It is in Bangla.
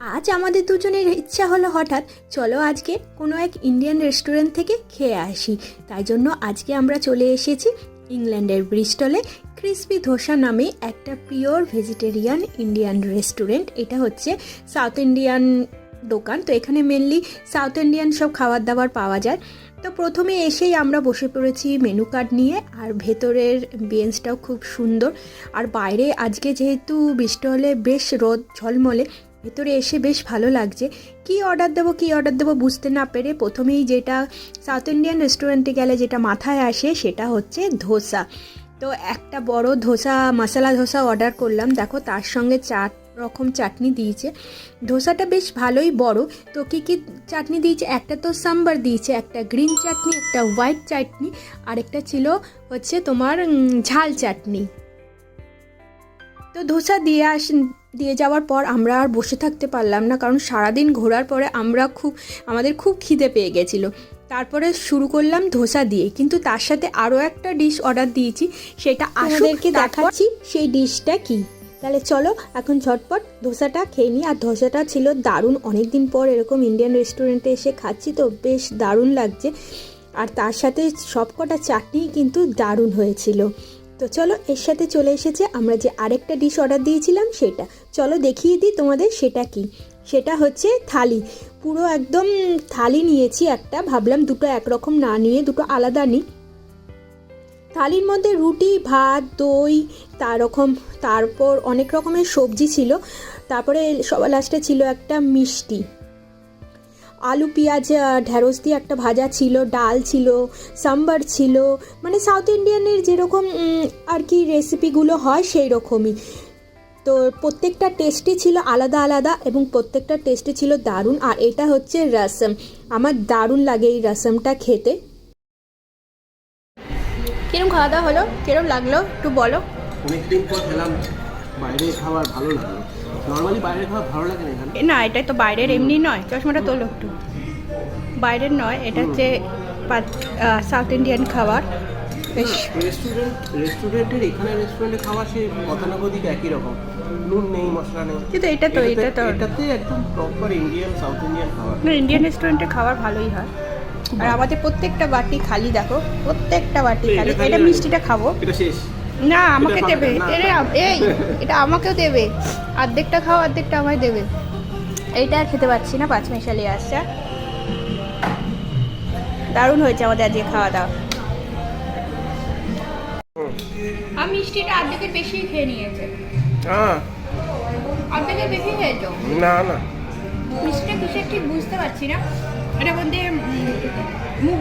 আজ আমাদের দুজনের ইচ্ছা হলো হঠাৎ, চলো আজকে কোনো এক ইন্ডিয়ান রেস্টুরেন্ট থেকে খেয়ে আসি। তাই জন্য আজকে আমরা চলে এসেছি ইংল্যান্ডের ব্রিস্টলে ক্রিসপি ধোসা নামে একটা পিওর ভেজিটেরিয়ান ইন্ডিয়ান রেস্টুরেন্ট এটা হচ্ছে সাউথ ইন্ডিয়ান দোকান। তো এখানে মেনলি সাউথ ইন্ডিয়ান সব খাবার দাবার পাওয়া যায়। তো প্রথমে এসেই আমরা বসে পড়েছি মেনু কার্ড নিয়ে, আর ভেতরের বেঞ্চটাও খুব সুন্দর। আর বাইরে আজকে যেহেতু বৃষ্টি হলে বেশ রোদ, ঝলমলে ভেতরে এসে বেশ ভালো লাগছে। কি অর্ডার দেবো, কি অর্ডার দেবো বুঝতে না পেরে প্রথমেই যেটা সাউথ ইন্ডিয়ান রেস্টুরেন্টে গেলে যেটা মাথায় আসে সেটা হচ্ছে ধোসা। তো একটা বড় ধোসা, মশলা ধোসা অর্ডার করলাম। দেখো তার সঙ্গে চার রকম চাটনি দিয়েছে। ধোসাটা বেশ ভালোই বড়। তো কী কী চাটনি দিয়েছে? একটা তো সাম্বার দিয়েছে, একটা গ্রিন চাটনি, একটা হোয়াইট চাটনি, আরেকটা ছিল হচ্ছে তোমার ঝাল চাটনি। তো ধোসা দিয়ে আস দিয়ে যাওয়ার পর আমরা আর বসে থাকতে পারলাম না কারণ সারাদিন ঘোরার পরে আমরা খুব আমাদের খুব খিদে পেয়ে গেছিল। তারপরে শুরু করলাম ধোসা দিয়ে কিন্তু তার সাথে আরও একটা ডিশ অর্ডার দিয়েছি সেটা আমাদেরকে দেখাচ্ছি সেই ডিশটা কি। তাহলে চলো এখন ঝটপট ধোসাটা খেয়ে নিই আর ধোসাটা ছিল দারুণ। অনেক দিন পর এরকম ইন্ডিয়ান রেস্টুরেন্টে এসে খাচ্ছি তো বেশ দারুণ লাগছে। আর তার সাথে সবকটা চাটনি কিন্তু দারুণ হয়েছিল। তো চলো, এর সাথে চলে এসেছে আমরা যে আরেকটা ডিশ অর্ডার দিয়েছিলাম সেটা। চলো দেখিয়ে দিই তোমাদের সেটা কি। সেটা হচ্ছে থালি। পুরো একদম থালি নিয়েছি একটা, ভাবলাম দুটো একরকম না নিয়ে দুটো আলাদা নিই। থালির মধ্যে রুটি, ভাত, দই তার রকম তারপর অনেক রকমের সবজি ছিল। তারপরে সবার লাস্টে ছিল একটা মিষ্টি। আলু, পেঁয়াজ ঢ্যাঁড়স দিয়ে একটা ভাজা ছিল, ডাল ছিল, সাম্বার ছিল। মানে সাউথ ইন্ডিয়ানের যেরকম আর কি রেসিপিগুলো হয় সেই রকমই তো প্রত্যেকটা টেস্টই ছিল আলাদা আলাদা এবং প্রত্যেকটা টেস্টই ছিল দারুণ। আর এটা হচ্ছে রসম আমার দারুণ লাগে এই রসমটা খেতে। কিরম খাওয়া দাওয়া হলো? কিরম লাগল? একটু বলো। অনেকদিন পর খেলাম। বাইরে খাবার ভালো লাগল। নর্মালি বাইরে খাবার ভালো লাগে না এখানে? না এটা তো বাইরের এমনি নয়। চশমাটা তোলো একটু। বাইরের নয় এটা হচ্ছে সাউথ ইন্ডিয়ান খাবার। বেশ। রেস্টুরেন্ট রেস্টুরেন্টের এখানে রেস্টুরেন্টে খাওয়া সে গতানুগতিক একই রকম। নুন নেই মশলা নেই। কিন্তু এটা তো এটা তো এটাতে একদম প্রপার ইন্ডিয়ান সাউথ ইন্ডিয়ান খাবার। না ইন্ডিয়ান রেস্টুরেন্টের খাবার ভালোই হয়। আর আমাদের প্রত্যেকটা বাটি খালি দেখো প্রত্যেকটা বাটি খালি। খালি এটা মিষ্টিটা খাব। এটা শেষ। না আমাকে দেবে। এই এটা আমাকেও দেবে। অর্ধেকটা খাও অর্ধেকটা আমায় দেবে। এইটা আর খেতে পারছি না পাঁচ মিশালি আসছে। দারুণ হয়েছে আমাদের আজকে খাওয়া দাওয়া। আমি মিষ্টিটা অর্ধেকের বেশি খেয়ে নিয়েছে। হ্যাঁ। অর্ধেকের বেশি খেয়েছো? না না। মিষ্টিটা কিসের ঠিক বুঝতে পারছি না। এটার মধ্যে উম,